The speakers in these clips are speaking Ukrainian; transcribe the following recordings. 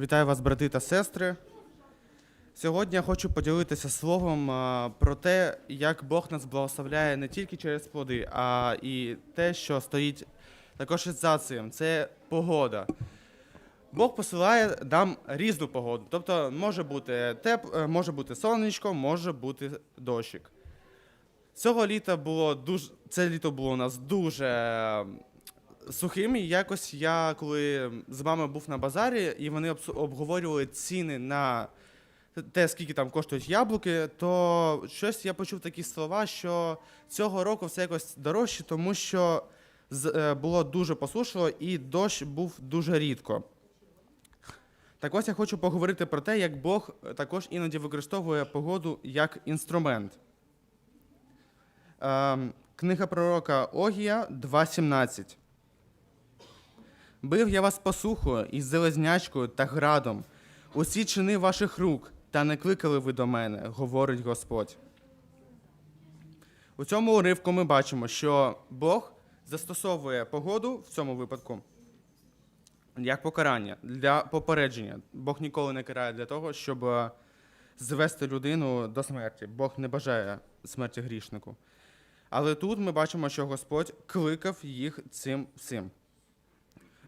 Вітаю вас, брати та сестри. Сьогодні я хочу поділитися словом про те, як Бог нас благословляє не тільки через плоди, а і те, що стоїть також за цим. Це погода. Бог посилає нам різну погоду. Тобто може бути теп, е, може бути сонечко, може бути дощик. Цього літа було дуже. Це літо було у нас дуже сухим. Якось я, коли з мамою був на базарі, і вони обговорювали ціни на те, скільки там коштують яблуки, то щось я почув такі слова, що цього року все якось дорожче, тому що е, було дуже посушливо і дощ був дуже рідко. Так ось я хочу поговорити про те, як Бог е, також іноді використовує погоду як інструмент. Ем, Книга пророка Огія 2.17. Бив я вас посухою із зелезнячкою та градом, усі чини ваших рук, та не кликали ви до мене, говорить Господь. У цьому уривку ми бачимо, що Бог застосовує погоду в цьому випадку як покарання для попередження. Бог ніколи не карає для того, щоб е, звести людину до смерті. Бог не бажає смерті грішнику. Але тут ми бачимо, що Господь кликав їх цим всім.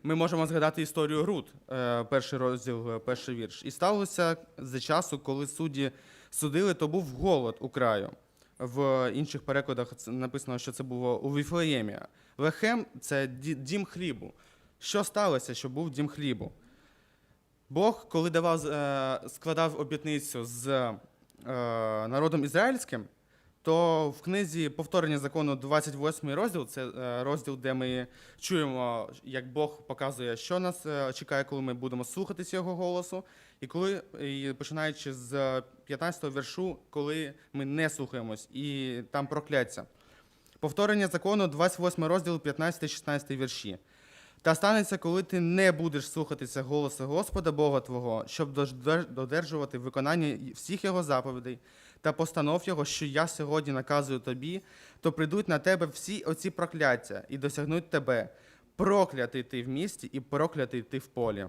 Ми можемо згадати історію Рут, е, перший розділ, е, перший вірш. І сталося за часу, коли судді судили, то був голод у краю. В інших перекладах написано, що це було у Віфлеємі. Лехем це дім хлібу. Що сталося, що був дім хлібу? Бог, коли давав, е, складав обітницю з народом ізраїльським, то в книзі повторення закону 28 розділ, це е, розділ, де ми чуємо, як Бог показує, що нас е, чекає, коли ми будемо слухатися його голосу, і коли і починаючи з 15 віршу, коли ми не слухаємось, і там прокляття. Повторення закону 28 розділ, 15-16 вірші. Та станеться, коли ти не будеш слухатися голосу Господа Бога Твого, щоб додержувати виконання всіх його заповідей та постанов його, що я сьогодні наказую тобі, то прийдуть на тебе всі оці прокляття і досягнуть тебе. Проклятий ти в місті і проклятий ти в полі.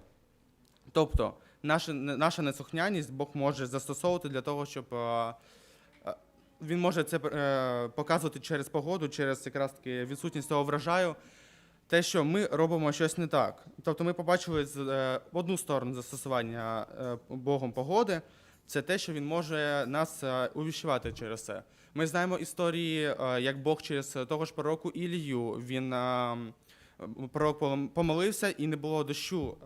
Тобто, наша, наша неслухняність Бог може застосовувати для того, щоб е, е, він може це е, показувати через погоду, через якраз таки відсутність того врожаю, те, що ми робимо щось не так. Тобто ми побачили одну сторону застосування Богом погоди, це те, що він може нас е, увіщувати через це. Ми знаємо історії, е, як Бог через того ж пророку Ілію, він е, пророк помолився і не було дощу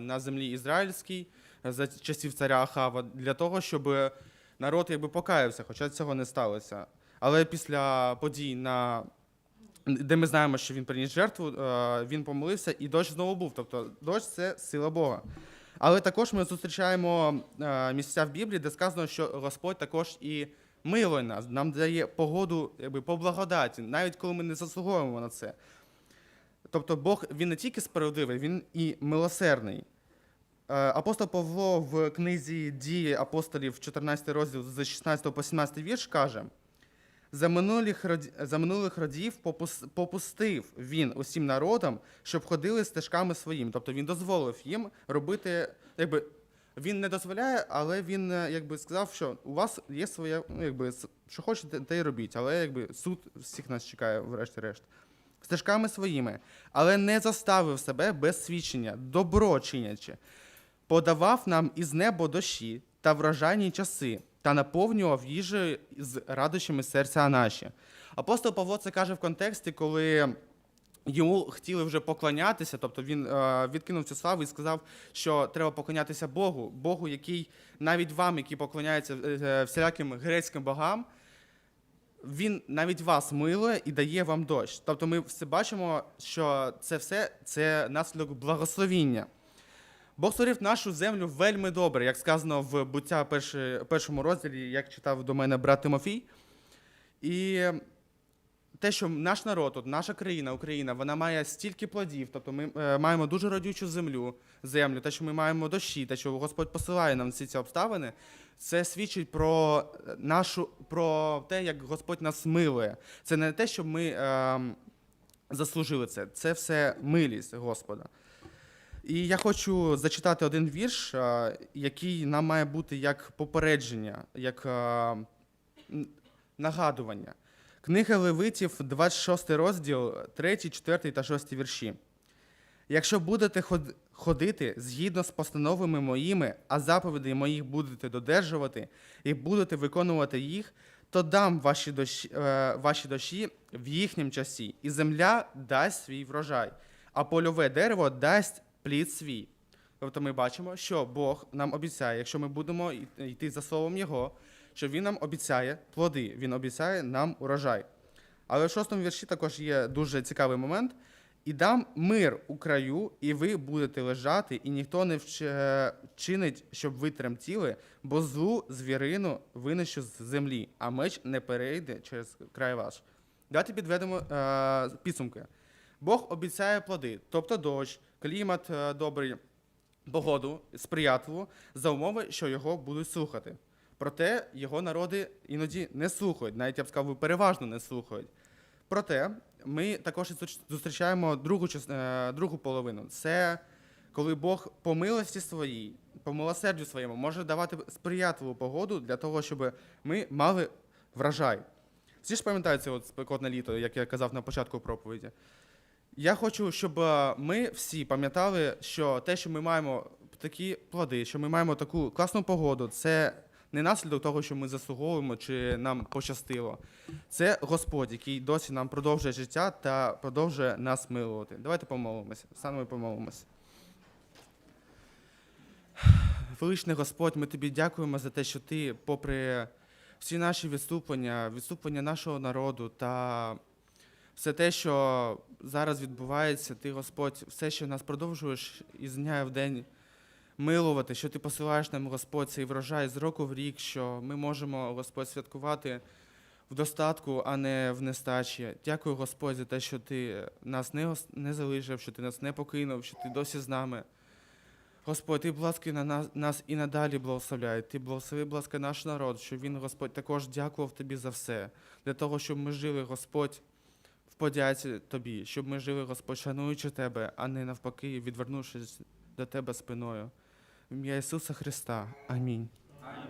на землі ізраїльській за часів царя Ахава для того, щоб народ якби покаявся, хоча цього не сталося. Але після подій на де ми знаємо, що він приніс жертву, він помолився, і дощ знову був. Тобто дощ це сила Бога. Але також ми зустрічаємо е, місця в Біблії, де сказано, що Господь також і милує нас, нам дає погоду якби, по благодаті, навіть коли ми не заслуговуємо на це. Тобто Бог він не тільки справедливий, він і милосердний. Е, Апостол Павло в книзі Дії апостолів, 14 розділ з 16 по 17 вірш каже: за минулих, за минулих родів попус- попустив він усім народам, щоб ходили стежками своїм. Тобто він дозволив їм робити, якби він не дозволяє, але він е, якби сказав, що у вас є своє, ну якби що хочете, те й робіть. Але якби суд всіх нас чекає, врешті-решт. Стежками своїми, але не заставив себе без свідчення, добро чинячи, подавав нам із неба дощі та врожайні часи, та наповнював їжею з радощами серця наші. Апостол Павло це каже в контексті, коли йому хотіли вже поклонятися, тобто він е, відкинув цю славу і сказав, що треба поклонятися Богу, Богу, який навіть вам, які поклоняються е, е, всіляким грецьким богам, він навіть вас милує і дає вам дощ. Тобто ми все бачимо, що це все це наслідок благословіння. Бог створив нашу землю вельми добре, як сказано в буття першому розділі, як читав до мене брат Тимофій. І те, що наш народ, от наша країна, Україна, вона має стільки плодів, тобто ми е, маємо дуже родючу землю, землю, те, що ми маємо дощі, те, що Господь посилає нам всі ці обставини, це свідчить про нашу про те, як Господь нас милує. Це не те, щоб ми е, заслужили це, це все милість Господа. І я хочу зачитати один вірш, е, який нам має бути як попередження, як е, нагадування. Книга Левитів, 26 розділ, 3, 4 та 6 вірші. Якщо будете ходити згідно з постановами моїми, а заповідей моїх будете додержувати і будете виконувати їх, то дам ваші дощі, е, ваші дощі в їхнім часі, і земля дасть свій врожай, а польове дерево дасть плід свій. Тобто ми бачимо, що Бог нам обіцяє, якщо ми будемо йти за словом Його, що Він нам обіцяє плоди, Він обіцяє нам урожай. Але в шостому вірші також є дуже цікавий момент. І дам мир у краю, і ви будете лежати, і ніхто не вч- е, вчинить, щоб ви тремтіли, бо злу звірину винищу з землі, а меч не перейде через край ваш. Давайте підведемо е, підсумки. Бог обіцяє плоди, тобто дощ, клімат е, добрий, погоду, сприятливу, за умови, що його будуть слухати. Проте його народи іноді не слухають, навіть я б сказав, переважно не слухають. Проте ми також зустрічаємо другу, е, другу половину. Це коли Бог по милості своїй, по милосердю своєму може давати сприятливу погоду для того, щоб ми мали врожай. Всі ж пам'ятають це от спекотне літо, як я казав на початку проповіді. Я хочу, щоб е, ми всі пам'ятали, що те, що ми маємо такі плоди, що ми маємо таку класну погоду, це не наслідок того, що ми заслуговуємо чи нам пощастило. Це Господь, який досі нам продовжує життя та продовжує нас милувати. Давайте помолимося. Станемо і помолимося. Величний Господь, ми тобі дякуємо за те, що ти, попри всі наші відступлення, відступлення нашого народу та все те, що зараз відбувається, ти, Господь, все, що нас продовжуєш із дня в день милувати, що ти посилаєш нам, Господь, цей врожай з року в рік, що ми можемо, Господь, святкувати в достатку, а не в нестачі. Дякую, Господь, за те, що ти нас не, не залишив, що ти нас не покинув, що ти досі з нами. Господь, ти, будь на нас, нас і надалі благословляй. Ти благослови, будь наш народ, щоб він, Господь, також дякував тобі за все, для того, щоб ми жили, Господь, в тобі, щоб ми жили, Господь, шануючи тебе, а не навпаки, відвернувшись до тебе спиною. В ім'я Ісуса Христа. Амінь.